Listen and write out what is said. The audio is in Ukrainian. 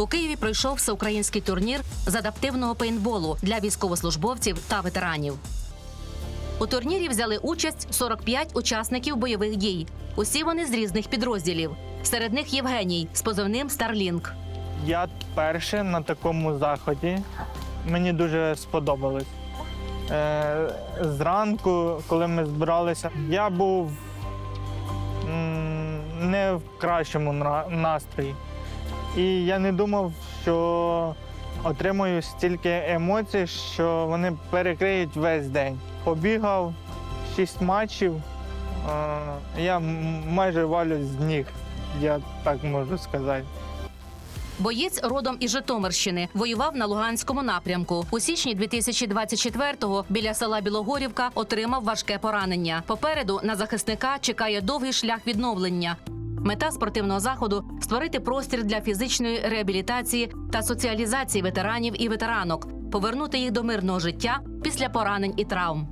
У Києві пройшов всеукраїнський турнір з адаптивного пейнтболу для військовослужбовців та ветеранів. У турнірі взяли участь 45 учасників бойових дій. Усі вони з різних підрозділів. Серед них Євгеній з позивним Старлінк. Я перший на такому заході. Мені дуже сподобалось. Е, зранку, коли ми збиралися, я був не в кращому настрої. І я не думав, що отримую стільки емоцій, що вони перекриють весь день. Побігав шість матчів. Я майже валюсь з ніг, я так можу сказати. Боєць родом із Житомирщини воював на Луганському напрямку. У січні 2024-го біля села Білогорівка отримав важке поранення. Попереду на захисника чекає довгий шлях відновлення. Мета спортивного заходу створити простір для фізичної реабілітації та соціалізації ветеранів і ветеранок, повернути їх до мирного життя після поранень і травм.